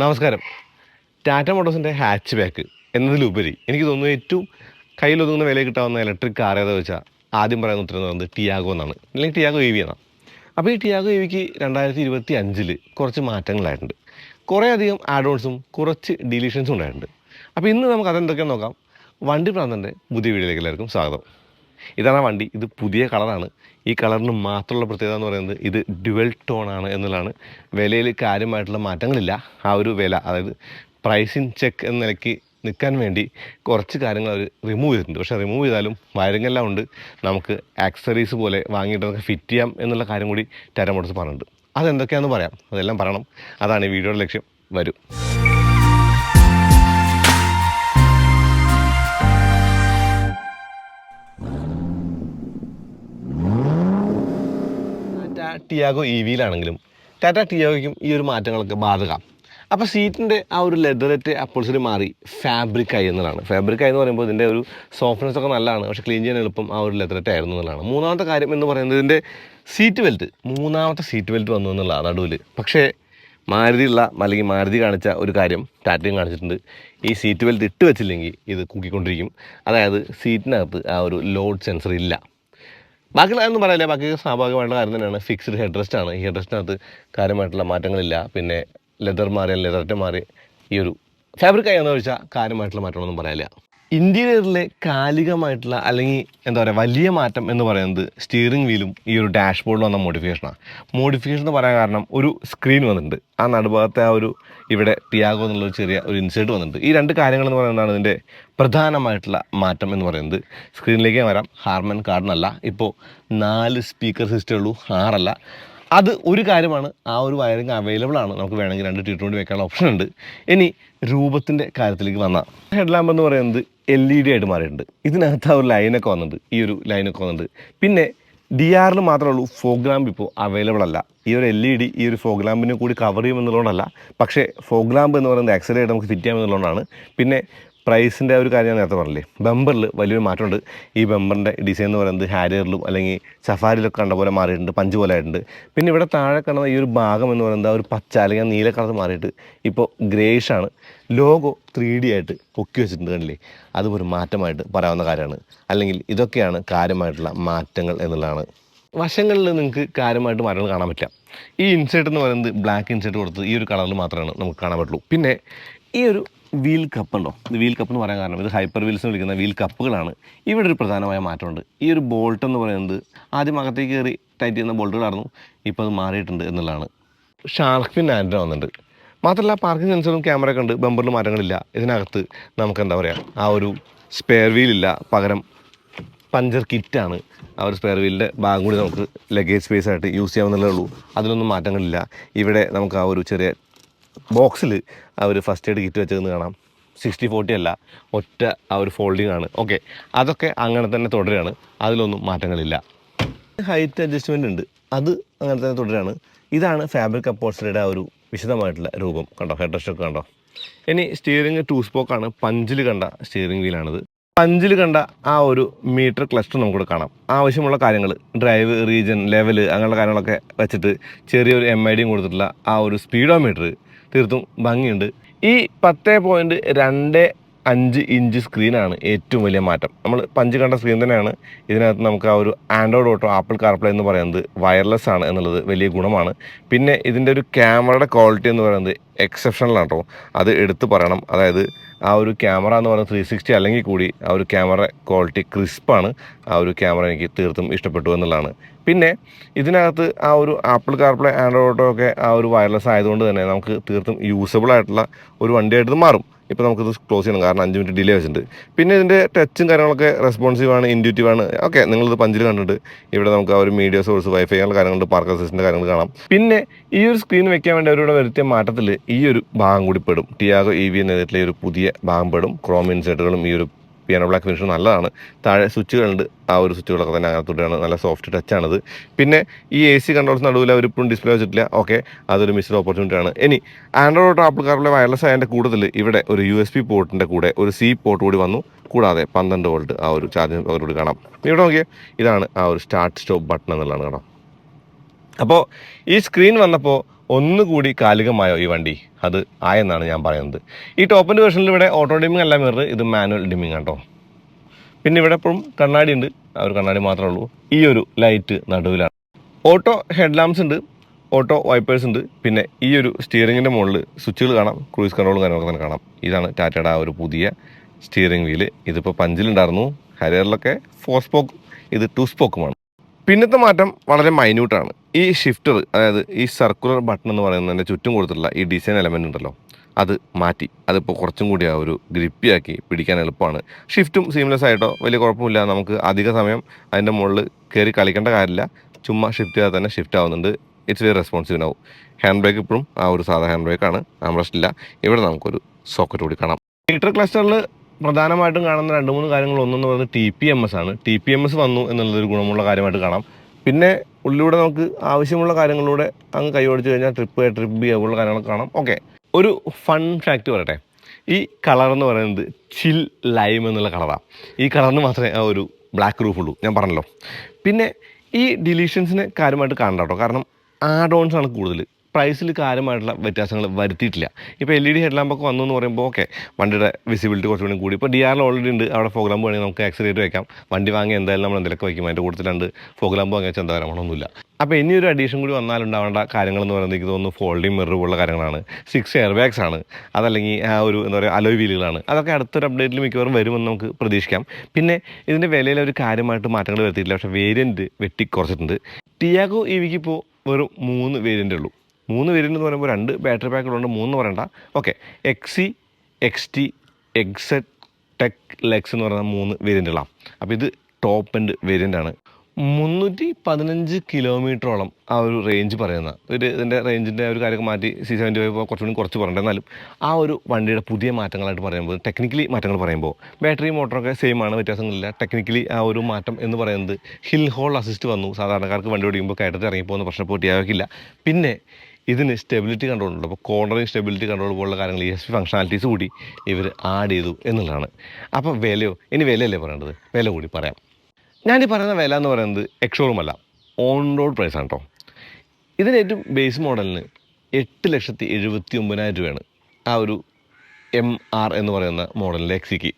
നമസ്കാരം. Tata മോട്ടോഴ്സിന്റെ hatch back എന്നതിലുപരി എനിക്ക് തോന്നുന്നു ഏറ്റവും കയ്യിലൊതുങ്ങുന്ന വില കിട്ടാവുന്ന ഇലക്ട്രിക് കാർ ഏതാ വെച്ചാൽ ആദ്യം പറയുന്ന ഉത്തരം എന്ന് പറയുന്നത് ടിയാഗോ എന്നാണ്. അല്ലെങ്കിൽ ടിയാഗോ ഇ വി എന്നാണ്. അപ്പോൾ ഈ ടിയാഗോ ഇ വിക്ക് രണ്ടായിരത്തി ഇരുപത്തി അഞ്ചിൽ കുറച്ച് മാറ്റങ്ങളായിട്ടുണ്ട്. കുറേ അധികം ആഡോൺസും കുറച്ച് ഡിലീഷൻസും ഉണ്ടായിട്ടുണ്ട്. അപ്പോൾ ഇന്ന് നമുക്ക് അതെന്തൊക്കെയാണെന്ന് നോക്കാം. വണ്ടി പ്രാന്തന്റെ പുതിയ വീഡിയോയിലേക്ക് എല്ലാവർക്കും സ്വാഗതം. ഇതാണ് വണ്ടി. ഇത് പുതിയ കളറാണ്. ഈ കളറിന് മാത്രമുള്ള പ്രത്യേകത എന്ന് പറയുന്നത് ഇത് ഡ്യുവൽ ടോൺ ആണ് എന്നുള്ളതാണ്. വിലയിൽ കാര്യമായിട്ടുള്ള മാറ്റങ്ങളില്ല. ആ ഒരു വില അതായത് പ്രൈസിങ് ചെക്ക് എന്ന നിലയ്ക്ക് നിൽക്കാൻ വേണ്ടി കുറച്ച് കാര്യങ്ങൾ അവർ റിമൂവ് ചെയ്തിട്ടുണ്ട്. പക്ഷേ റിമൂവ് ചെയ്താലും വയറിങ്ങെല്ലാം ഉണ്ട്. നമുക്ക് ആക്സറീസ് പോലെ വാങ്ങിയിട്ട് നമുക്ക് ഫിറ്റ് ചെയ്യാം എന്നുള്ള കാര്യം കൂടി ടാറ്റ പറഞ്ഞിട്ടുണ്ട്. അതെന്തൊക്കെയാണെന്ന് പറയാം. അതെല്ലാം പറയണം. അതാണ് ഈ വീഡിയോയുടെ ലക്ഷ്യം. വരും. ടിയാഗോ ഇ വിയിലാണെങ്കിലും ടാറ്റ ടിയാഗോയ്ക്കും ഈ ഒരു മാറ്റങ്ങളൊക്കെ ബാധക. അപ്പോൾ സീറ്റിന്റെ ആ ഒരു ലെതററ്റ് അപ്പോൾസിൽ മാറി ഫാബ്രിക് ആയി എന്നതാണ് ഫാബ്രിക് ആയി എന്ന് പറയുമ്പോൾ ഇതിന്റെ ഒരു സോഫ്റ്റ്നെസ് ഒക്കെ നല്ലതാണ്. പക്ഷെ ക്ലീൻ ചെയ്യാൻ എളുപ്പം ആ ഒരു ലെതററ്റ് ആയിരുന്നു എന്നുള്ളതാണ്. മൂന്നാമത്തെ കാര്യം എന്ന് പറയുന്നത് ഇതിന്റെ സീറ്റ് ബെൽറ്റ് മൂന്നാമത്തെ സീറ്റ് ബെൽറ്റ് വന്നു എന്നുള്ളതാണ് നടുവിൽ പക്ഷേ മാരുതിയുള്ള അല്ലെങ്കിൽ മാരുതി കാണിച്ച ഒരു കാര്യം ടാറ്റയും കാണിച്ചിട്ടുണ്ട്. ഈ സീറ്റ് ബെൽറ്റ് ഇട്ട് വെച്ചില്ലെങ്കിൽ ഇത് കുക്കിക്കൊണ്ടിരിക്കും. അതായത് സീറ്റിനകത്ത് ആ ഒരു ലോഡ് സെൻസർ ഇല്ല. ബാക്കിയുള്ളതൊന്നും പറയില്ല ബാക്കി സ്വാഭാവികമായിട്ടുള്ള കാര്യം തന്നെയാണ്. ഫിക്സ്ഡ് ഹെഡ് റെസ്റ്റ് ആണ്. ഈ ഹെഡ് റെസ്റ്റിനകത്ത് കാര്യമായിട്ടുള്ള മാറ്റങ്ങളില്ല. പിന്നെ ലെതർ മാറി ലെതർറ്റ് മാറി ഈ ഒരു ഫാബ്രിക് ആയെന്ന് ചോദിച്ചാൽ കാര്യമായിട്ടുള്ള മാറ്റമൊന്നും പറയാനില്ല. ഇന്റീരിയറിലെ കാലികമായിട്ടുള്ള അല്ലെങ്കിൽ എന്താ പറയുക വലിയ മാറ്റം എന്ന് പറയുന്നത് സ്റ്റിയറിംഗ് വീലും ഈ ഒരു ഡാഷ്ബോർഡിൽ വന്ന മോഡിഫിക്കേഷനാണ് മോഡിഫിക്കേഷൻ എന്ന് പറയാൻ കാരണം ഒരു സ്ക്രീൻ വന്നിട്ടുണ്ട്. ആ നടുഭാഗത്തെ ആ ഒരു ഇവിടെ ടിയാഗോ എന്നുള്ള ചെറിയ ഒരു ഇൻസേർട്ട് വന്നിട്ടുണ്ട്. ഈ രണ്ട് കാര്യങ്ങൾ എന്ന് പറയുന്നതാണ് ഇതിന്റെ പ്രധാനമായിട്ടുള്ള മാറ്റം എന്ന് പറയുന്നത്. സ്ക്രീനിലേക്ക് വരാം. ഹാർമൻ കാർഡിനല്ല ഇപ്പോൾ നാല് സ്പീക്കർ സിസ്റ്റമേ ഉള്ളൂ. ആറല്ല അത് ഒരു കാര്യമാണ്. ആ ഒരു വയറിങ് അവൈലബിൾ ആണ്. നമുക്ക് വേണമെങ്കിൽ രണ്ട് ടി ട്വന്റി വെക്കാനുള്ള ഓപ്ഷൻ ഉണ്ട്. ഇനി രൂപത്തിന്റെ കാര്യത്തിലേക്ക് വന്നാൽ ഹെഡ് ലാമ്പ് എന്ന് പറയുന്നത് എൽ ഇ ഡി ആയിട്ട് മാറിയിട്ടുണ്ട്. ഇതിനകത്ത് ആ ഒരു ലൈനൊക്കെ വന്നിട്ടുണ്ട്. ഈ ഒരു ലൈനൊക്കെ വന്നിട്ടുണ്ട്. പിന്നെ ഡി ആറിൽ മാത്രമേ ഉള്ളൂ ഫോഗ് ലാമ്പ് ഇപ്പോൾ അവൈലബിൾ അല്ല. ഈ ഒരു എൽ ഇ ഡി ഈ ഒരു ഫോഗ് ലാമ്പിനെ കൂടി കവർ ചെയ്യുമെന്നുള്ളതുകൊണ്ടല്ല. പക്ഷേ ഫോഗ് ലാമ്പ് എന്ന് പറയുന്നത് ആക്സലായിട്ട് നമുക്ക് ഫിറ്റ് ചെയ്യാമെന്നുള്ളതുകൊണ്ടാണ്. പിന്നെ പ്രൈസിന്റെ ഒരു കാര്യം ഞാൻ നേരത്തെ പറഞ്ഞില്ലേ? ബമ്പറിൽ വലിയൊരു മാറ്റമുണ്ട്. ഈ ബമ്പറിന്റെ ഡിസൈൻ എന്ന് പറയുന്നത് ഹാരിയറിലും അല്ലെങ്കിൽ സഫാരിയിലൊക്കെ കണ്ട പോലെ മാറിയിട്ടുണ്ട് പഞ്ച് പോലെ ആയിട്ടുണ്ട്. പിന്നെ ഇവിടെ താഴെ കാണുന്ന ഈ ഒരു ഭാഗം എന്ന് പറയുന്നത് ആ ഒരു പച്ച അല്ലെങ്കിൽ നീല കളർ മാറിയിട്ട് ഇപ്പോൾ ഗ്രേഷ് ആണ്. ലോഗോ ത്രീ ഡി ആയിട്ട് പൊക്കി വെച്ചിട്ടുണ്ട് കണ്ടില്ലേ? അതും ഒരു മാറ്റമായിട്ട് പറയാവുന്ന കാര്യമാണ്. അല്ലെങ്കിൽ ഇതൊക്കെയാണ് കാര്യമായിട്ടുള്ള മാറ്റങ്ങൾ എന്നുള്ളതാണ്. വശങ്ങളിൽ നിങ്ങൾക്ക് കാര്യമായിട്ട് മാറ്റങ്ങൾ കാണാൻ പറ്റില്ല. ഈ ഇൻസേർട്ട് എന്ന് പറയുന്നത് ബ്ലാക്ക് ഇൻസേർട്ട് കൊടുത്ത് ഈ ഒരു കളറിൽ മാത്രമാണ് നമുക്ക് കാണാൻ പറ്റുള്ളൂ. പിന്നെ ഈ ഒരു വീൽ കപ്പ് ഉണ്ടോ? ഇത് വീൽ കപ്പ് എന്ന് പറയാൻ കാരണം ഇത് ഹൈപ്പർ വീൽസ് എന്ന് വിളിക്കുന്ന വീൽ കപ്പുകളാണ്. ഇവിടെ ഒരു പ്രധാനമായ മാറ്റമുണ്ട്. ഈ ഒരു ബോൾട്ട് എന്ന് പറയുന്നത് ആദ്യം അകത്തേക്ക് കയറി ടൈറ്റ് ചെയ്യുന്ന ബോൾട്ടുകളായിരുന്നു. ഇപ്പോൾ അത് മാറിയിട്ടുണ്ട് എന്നുള്ളതാണ്. ഷാർക്ക് പിൻ ആൻഡ്ര വന്നിട്ടുണ്ട്. മാത്രമല്ല പാർക്കിംഗ് സെൻസറും ക്യാമറയൊക്കെ ഉണ്ട്. ബമ്പറിൽ മാറ്റങ്ങളില്ല. ഇതിനകത്ത് നമുക്ക് എന്താ പറയുക ആ ഒരു സ്പെയർ വീലില്ല പകരം പഞ്ചർ കിറ്റാണ് ആ ഒരു സ്പെയർ വീലിന്റെ ഭാഗം കൂടി നമുക്ക് ലഗേജ് സ്പേസ് ആയിട്ട് യൂസ് ചെയ്യാവുന്നതേ ഉള്ളൂ. അതിലൊന്നും മാറ്റങ്ങളില്ല. ഇവിടെ നമുക്ക് ആ ഒരു ചെറിയ ബോക്സിൽ ഒരു ഫസ്റ്റ് എയ്ഡ് കിറ്റ് വെച്ചതെന്ന് കാണാം. സിക്സ്റ്റി ഫോർട്ടി അല്ല ഒറ്റ ആ ഒരു ഫോൾഡിംഗ് ആണ്. ഓക്കെ അതൊക്കെ അങ്ങനെ തന്നെ തുടരുകയാണ് അതിലൊന്നും മാറ്റങ്ങളില്ല. ഹൈറ്റ് അഡ്ജസ്റ്റ്മെന്റ് ഉണ്ട്. അത് അങ്ങനെ തന്നെ തുടരുകയാണ് ഇതാണ് ഫാബ്രിക് അപ്പോൾസ്റ്ററിയുടെ ആ ഒരു വിശദമായിട്ടുള്ള രൂപം. കണ്ടോ? ഹെഡ് റെസ്റ്റൊക്കെ കണ്ടോ? ഇനി സ്റ്റിയറിംഗ് ടൂ സ്പോക്കാണ് പഞ്ചിൽ കണ്ട സ്റ്റിയറിംഗ് വീലാണിത് പഞ്ചിൽ കണ്ട ആ ഒരു മീറ്റർ ക്ലസ്റ്റർ നമുക്കിവിടെ കാണാം. ആവശ്യമുള്ള കാര്യങ്ങൾ ഡ്രൈവ് റീജൻ ലെവൽ അങ്ങനെയുള്ള കാര്യങ്ങളൊക്കെ വെച്ചിട്ട് ചെറിയൊരു എം ഐ ഡിയും കൊടുത്തിട്ടുള്ള ആ ഒരു സ്പീഡോമീറ്റർ തീർത്തും ഭംഗിയുണ്ട്. ഈ പത്ത് പോയിന്റ് രണ്ട് അഞ്ച് ഇഞ്ച് സ്ക്രീനാണ് ഏറ്റവും വലിയ മാറ്റം. നമ്മൾ പഞ്ച് കണ്ട സ്ക്രീൻ തന്നെയാണ്. ഇതിനകത്ത് നമുക്ക് ആ ഒരു ആൻഡ്രോയിഡ് ഓട്ടോ ആപ്പിൾ കാർപ്ലേ എന്ന് പറയുന്നത് വയർലെസ് ആണ് എന്നുള്ളത് വലിയ ഗുണമാണ്. പിന്നെ ഇതിന്റെ ഒരു ക്യാമറയുടെ ക്വാളിറ്റി എന്ന് പറയുന്നത് എക്സെപ്ഷണൽ ആണ് കേട്ടോ അത് എടുത്തു പറയണം. അതായത് ആ ഒരു ക്യാമറ എന്ന് പറയുന്നത് ത്രീ സിക്സ്റ്റി അല്ലെങ്കിൽ കൂടി ആ ഒരു ക്യാമറ ക്വാളിറ്റി ക്രിസ്പാണ് ആ ഒരു ക്യാമറ എനിക്ക് തീർത്തും ഇഷ്ടപ്പെട്ടു എന്നുള്ളതാണ്. പിന്നെ ഇതിനകത്ത് ആ ഒരു ആപ്പിൾ കാർപ്ലേ ആൻഡ്രോയിഡോ ഒക്കെ ആ ഒരു വയർലെസ് ആയതുകൊണ്ട് തന്നെ നമുക്ക് തീർത്തും യൂസബിൾ ആയിട്ടുള്ള ഒരു വണ്ടിയായിട്ട് മാറും. ഇപ്പോൾ നമുക്കിത് ക്ലോസ് ചെയ്യണം. കാരണം അഞ്ച് മിനിറ്റ് ഡിലേ വെച്ചിട്ടുണ്ട്. പിന്നെ ഇതിന്റെ ടച്ചും കാര്യങ്ങളൊക്കെ റെസ്പോൺസീവ് ആണ് ഇൻഡ്യൂറ്റീവ് ആണ്. ഓക്കെ നിങ്ങളിത് പഞ്ചിൽ കണ്ടിട്ട് ഇവിടെ നമുക്ക് ആ ഒരു മീഡിയ സോഴ്സ് വൈഫൈ അങ്ങനെയുള്ള കാര്യങ്ങളുണ്ട്. പാർക്ക് അസിസ്റ്റന്റെ കാര്യങ്ങൾ കാണാം. പിന്നെ ഈ ഒരു സ്ക്രീൻ വെക്കാൻ വേണ്ടി അവരോട് വരുത്തിയ മാറ്റത്തിൽ ഈ ഒരു ഭാഗം കൂടി പെടും. ടിയാഗോ ഇ വി എന്നതിലെ ഒരു പുതിയ ഭാഗം പെടും. ക്രോം ഇൻസേർട്ടുകളും ഈ ഒരു പിയാനോ ബ്ലാക്ക് ഫിനിഷ് നല്ലതാണ്. താഴെ സ്വിച്ചുകളുണ്ട്. ആ ഒരു സ്വിച്ചുകളൊക്കെ തന്നെ അകത്തോട്ടാണ്. നല്ല സോഫ്റ്റ് ടച്ചാണത്. പിന്നെ ഈ എ സി കൺട്രോൾസ് നടുവിൽ അവരിപ്പോഴും ഡിസ്പ്ലേ വെച്ചിട്ടില്ല. ഓക്കെ. അതൊരു മിസ്ഡ് ഓപ്പർച്യൂണിറ്റി ആണ് ഇനി ആൻഡ്രോയിഡ് ആപ്പിൾ കാറിലെ വയർലെസ് ആയതിന്റെ കൂടുതൽ ഇവിടെ ഒരു യു എസ് പി പോർട്ടിന്റെ കൂടെ ഒരു സി പോർട്ട് കൂടി വന്നു. കൂടാതെ പന്ത്രണ്ട് വോൾട്ട് ആ ഒരു ചാർജിങ് പകരോട് കാണാം. ഇവിടെ നോക്കിയാൽ ഇതാണ് ആ ഒരു സ്റ്റാർട്ട് സ്റ്റോപ്പ് ബട്ടൺ എന്നുള്ളതാണ് കാണാം അപ്പോൾ ഈ സ്ക്രീൻ വന്നപ്പോൾ ഒന്നുകൂടി കാലികമായോ ഈ വണ്ടി? അത് ആയെന്നാണ് ഞാൻ പറയുന്നത്. ഈ ടോപ്പിന്റെ വേർഷനിൽ ഇവിടെ ഓട്ടോ ഡിമ്മിങ് അല്ല മിറർ ഇത് മാനുവൽ ഡിമ്മിങ് കേട്ടോ പിന്നെ ഇവിടെ ഇപ്പോഴും കണ്ണാടി ഉണ്ട്. ആ ഒരു കണ്ണാടി മാത്രമേ ഉള്ളൂ. ഈ ഒരു ലൈറ്റ് നടുവിലാണ്. ഓട്ടോ ഹെഡ് ഉണ്ട്. ഓട്ടോ വൈപ്പേഴ്സ് ഉണ്ട്. പിന്നെ ഈ ഒരു സ്റ്റിയറിങ്ങിന്റെ മുകളിൽ സ്വിച്ചുകൾ കാണാം. ക്രൂയിസ് കൺട്രോളും കാര്യങ്ങളൊക്കെ തന്നെ കാണാം. ഇതാണ് ടാറ്റയുടെ ആ ഒരു പുതിയ സ്റ്റിയറിംഗ് വീൽ ഇതിപ്പോൾ പഞ്ചിലുണ്ടായിരുന്നു. ഹരിയറിലൊക്കെ ഫോർ സ്പോക്ക് ഇത് ടു സ്പോക്കുമാണ് പിന്നത്തെ മാറ്റം വളരെ മൈന്യൂട്ടാണ് ഈ ഷിഫ്റ്റർ അതായത് ഈ സർക്കുലർ ബട്ടൺ എന്ന് പറയുന്നതിന്റെ ചുറ്റും കൊടുത്തിട്ടുള്ള ഈ ഡിസൈൻ എലമെന്റ് ഉണ്ടല്ലോ അത് മാറ്റി അതിപ്പോൾ കുറച്ചും കൂടി ആ ഒരു ഗ്രിപ്പിയാക്കി പിടിക്കാൻ എളുപ്പമാണ്. ഷിഫ്റ്റും സീംലെസ് ആയിട്ടോ വലിയ കുഴപ്പമില്ല നമുക്ക് അധിക സമയം അതിന്റെ മുകളിൽ കയറി കളിക്കേണ്ട കാര്യമില്ല. ചുമ്മാ ഷിഫ്റ്റ് ചെയ്താൽ തന്നെ ഷിഫ്റ്റ് ആവുന്നുണ്ട്. ഇറ്റ്സ് വെരി റെസ്പോൺസീവ് ആവും ഹാൻഡ് ബ്രേക്ക് ഇപ്പോഴും ആ ഒരു സാധാ ഹാൻഡ് ബ്രേക്കാണ് പ്രശ്നമില്ല. ഇവിടെ നമുക്കൊരു സോക്കറ്റ് കൂടി കാണാം. മീറ്റർ ക്ലസ്റ്ററിൽ പ്രധാനമായിട്ടും കാണുന്ന രണ്ട് മൂന്ന് കാര്യങ്ങൾ ഒന്നെന്ന് പറയുന്നത് ടി പി എം എസ് ആണ്. ടി പി എം എസ് വന്നു എന്നുള്ളൊരു ഗുണമുള്ള കാര്യമായിട്ട് കാണാം. പിന്നെ ഉള്ളിലൂടെ നമുക്ക് ആവശ്യമുള്ള കാര്യങ്ങളിലൂടെ അങ്ങ് കൈ ഓടിച്ചു കഴിഞ്ഞാൽ ട്രിപ്പ് ട്രിപ്പ് ബി അതുപോലുള്ള കാര്യങ്ങളൊക്കെ കാണാം. ഓക്കെ ഒരു ഫൺ ഫാക്റ്റ് പറയട്ടെ. ഈ കളർ എന്ന് പറയുന്നത് ചിൽ ലൈം എന്നുള്ള കളറാണ് ഈ കളറിന് മാത്രമേ ആ ഒരു ബ്ലാക്ക് റൂഫ് ഉള്ളൂ. ഞാൻ പറഞ്ഞല്ലോ. പിന്നെ ഈ ഡിലീഷൻസിന് കാര്യമായിട്ട് കാണണ്ട കേട്ടോ. കാരണം ആഡ് ഓൺസ് ആണ് കൂടുതൽ പ്രൈസിൽ കാര്യമായിട്ടുള്ള വ്യത്യാസങ്ങൾ വരുത്തിയിട്ടില്ല. ഇപ്പോൾ എൽ ഇ ഡി ഹെഡ് വന്നു എന്ന് പറയുമ്പോൾ ഓക്കെ വണ്ടിയുടെ വിസിബിലിറ്റി കുറച്ചുകൂടി കൂടി ഇപ്പോൾ ഡി ആറിൽ ഓൾറെഡി ഉണ്ട്. അവിടെ ഫോഗ് ലാമ്പ് വേണമെങ്കിൽ നമുക്ക് ആക്സിലേറ്റ് വെക്കാം. വണ്ടി വാങ്ങി എന്തായാലും നമ്മൾ എന്തെങ്കിലുമൊക്കെ വയ്ക്കും. അതിന്റെ ഫോഗ്ലാമ്പ് ഫോഗ് ലാമ്പ് വാങ്ങിയാൽ എന്താ വരണമെന്നൊന്നുമില്ല അപ്പോൾ ഇനി ഒരു അഡീഷൻ കൂടി വന്നാലുണ്ടാവേണ്ട കാര്യങ്ങൾ എന്ന് പറയുന്നത് എനിക്ക് തോന്നുന്നു ഫോൾഡിങ് മിറർ പോലുള്ള കാര്യങ്ങളാണ്. സിക്സ് എയർ ബാഗ്സ് ആണ്. അതല്ലെങ്കിൽ ആ ഒരു എന്താ പറയുക അലോയ് വീലുകളാണ് അതൊക്കെ അടുത്തൊരു അപ്ഡേറ്റിൽ മിക്കവാറും വരുമെന്ന് നമുക്ക് പ്രതീക്ഷിക്കാം. പിന്നെ ഇതിന്റെ വിലയിൽ ഒരു കാര്യമായിട്ട് മാറ്റങ്ങൾ വരുത്തിയിട്ടില്ല. പക്ഷേ വേരിയന്റ് വെട്ടി കുറച്ചിട്ടുണ്ട്. ടിയാഗോ ഇവിക്ക് വെറും മൂന്ന് വേരിയന്റ് ഉള്ളൂ. മൂന്ന് വേരിയന്റ് പറയുമ്പോൾ രണ്ട് ബാറ്ററി പാക്കുകളുണ്ട് മൂന്ന് പറയണ്ട. ഓക്കെ എക്സി എക്സ് ടി എക്സെറ്റ് ടെക് ലെക്സ് എന്ന് പറയുന്ന മൂന്ന് വേരിയന്റുകളാണ് അപ്പോൾ ഇത് ടോപ്പ് എൻഡ് വേരിയന്റ് ആണ്. മുന്നൂറ്റി പതിനഞ്ച് കിലോമീറ്ററോളം ആ ഒരു റേഞ്ച് പറയുന്ന ഒരു ഇതിന്റെ റേഞ്ചിന്റെ ഒരു കാര്യമൊക്കെ മാറ്റി സി സെവന്റി ഫൈവ് കുറച്ചുകൂടി കുറച്ച് പറഞ്ഞിട്ട് എന്നാലും ആ ഒരു വണ്ടിയുടെ പുതിയ മാറ്റങ്ങളായിട്ട് പറയുമ്പോൾ ടെക്നിക്കലി മാറ്റങ്ങൾ പറയുമ്പോൾ ബാറ്ററി മോട്ടറൊക്കെ സെയിം ആണ് വ്യത്യാസങ്ങളില്ല. ടെക്നിക്കലി ആ ഒരു മാറ്റം എന്ന് പറയുന്നത് ഹിൽ ഹോൾ അസിസ്റ്റ് വന്നു. സാധാരണക്കാർക്ക് വണ്ടി ഓടിക്കുമ്പോൾ കയറ്റത്തിൽ ഇറങ്ങിപ്പോകുന്ന പ്രശ്നം ഇപ്പോൾ ടിയാക്കില്ല പിന്നെ ഇതിന് സ്റ്റെബിലിറ്റി കൺട്രോൾ ഉണ്ട്. അപ്പോൾ കോർണറിങ് സ്റ്റെബിലിറ്റി കൺട്രോൾ പോലുള്ള കാര്യങ്ങൾ ഇ എസ് പി ഫംഗ്ഷനാലിറ്റീസ് കൂടി ഇവർ ആഡ് ചെയ്തു എന്നുള്ളതാണ്. അപ്പോൾ വിലയോ ഇനി വിലയല്ലേ പറയേണ്ടത്? വില കൂടി പറയാം. ഞാൻ ഈ പറയുന്ന വില എന്ന് പറയുന്നത് എക്സോറും ഓൺ റോഡ് പ്രൈസ് ആണ് കേട്ടോ ഇതിന് ഏറ്റവും ബേസ് മോഡലിന് എട്ട് ലക്ഷത്തി എഴുപത്തി ഒമ്പതിനായിരം രൂപയാണ് ആ ഒരു എം ആർ എന്ന് പറയുന്ന മോഡലിന്റെ എക്സിക്ക്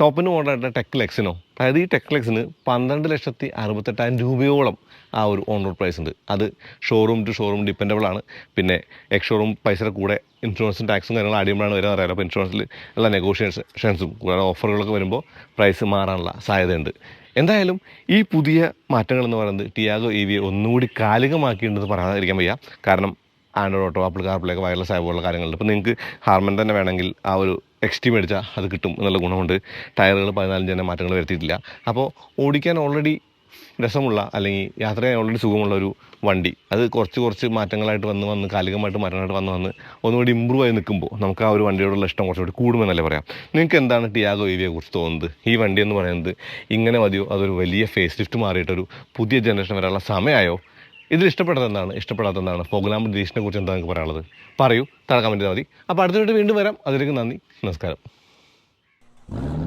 ടോപ്പിന് മോഡലായിട്ട് ടെക് ലെക്സിനോ അതായത് ഈ ടെക്ലെക്സിന് പന്ത്രണ്ട് ലക്ഷത്തി അറുപത്തെട്ടായിരം രൂപയോളം ആ ഒരു ഓൺ റോഡ് പ്രൈസ് ഉണ്ട്. അത് ഷോറൂം ടു ഷോറൂം ഡിപ്പെൻഡബിൾ ആണ്. പിന്നെ എക്സ് ഷോറൂം പൈസയുടെ കൂടെ ഇൻഷുറൻസും ടാക്സും കാര്യങ്ങളും അടിയുമ്പോഴാണ് വരുന്നത് അറിയാലോ. അപ്പോൾ ഇൻഷുറൻസിൽ ഉള്ള നെഗോഷിയേഷൻസും കൂടാതെ ഓഫറുകളൊക്കെ വരുമ്പോൾ പ്രൈസ് മാറാനുള്ള സാധ്യതയുണ്ട്. എന്തായാലും ഈ പുതിയ മാറ്റങ്ങൾ എന്ന് പറയുന്നത് ടിയാഗോ ഇ വി ഒന്നുകൂടി കാലികമാക്കിയിട്ടുണ്ടെന്ന് പറയാതിരിക്കാൻ വയ്യ. കാരണം ആൻഡ്രോയിഡ് ഓട്ടോ ആപ്പിൾ കാർപ്പിലേക്ക് വയർലെസ് ആയ പോലുള്ള കാര്യങ്ങളുണ്ട്. ഇപ്പോൾ നിങ്ങൾക്ക് ഹാർമൻ തന്നെ വേണമെങ്കിൽ ആ ഒരു എക്സ്റ്റി മേടിച്ചാൽ അത് കിട്ടും എന്നുള്ള ഗുണമുണ്ട്. ടയറുകൾ പതിനാലഞ്ച് തന്നെ മാറ്റങ്ങൾ വരുത്തിയിട്ടില്ല. അപ്പോൾ ഓടിക്കാൻ ഓൾറെഡി രസമുള്ള അല്ലെങ്കിൽ യാത്ര ചെയ്യാൻ ഓൾറെഡി സുഖമുള്ള ഒരു വണ്ടി. അത് കുറച്ച് കുറച്ച് മാറ്റങ്ങളായിട്ട് വന്ന് വന്ന് കാലികമായിട്ട് മാറ്റങ്ങളായിട്ട് വന്ന് വന്ന് ഒന്നുകൂടി ഇമ്പ്രൂവ് ആയി നിൽക്കുമ്പോൾ നമുക്ക് ആ ഒരു വണ്ടിയോടുള്ള ഇഷ്ടം കുറച്ചുകൂടി കൂടുമെന്നല്ലേ പറയാം. നിങ്ങൾക്ക് എന്താണ് ടിയാഗോ ഇവിയെ കുറിച്ച് തോന്നുന്നത്? ഈ വണ്ടി എന്ന് പറയുന്നത് ഇങ്ങനെ മതിയോ? അതൊരു വലിയ ഫേസ് ലിഫ്റ്റ് മാറിയിട്ടൊരു പുതിയ ജനറേഷൻ വരാനുള്ള സമയമായോ? ഇതിൽ ഇഷ്ടപ്പെട്ടത് എന്താണ് ഇഷ്ടപ്പെടാത്ത എന്താണ് പ്രോഗ്രാം ഡിലീഷനെ കുറിച്ച് എന്താ നിങ്ങൾക്ക് പറയാനുള്ളത്? പറയൂ. താഴെ വേണ്ടി മതി. അപ്പോൾ അടുത്ത വീണ്ടും വരാം. അതിലേക്ക് നന്ദി. നമസ്കാരം.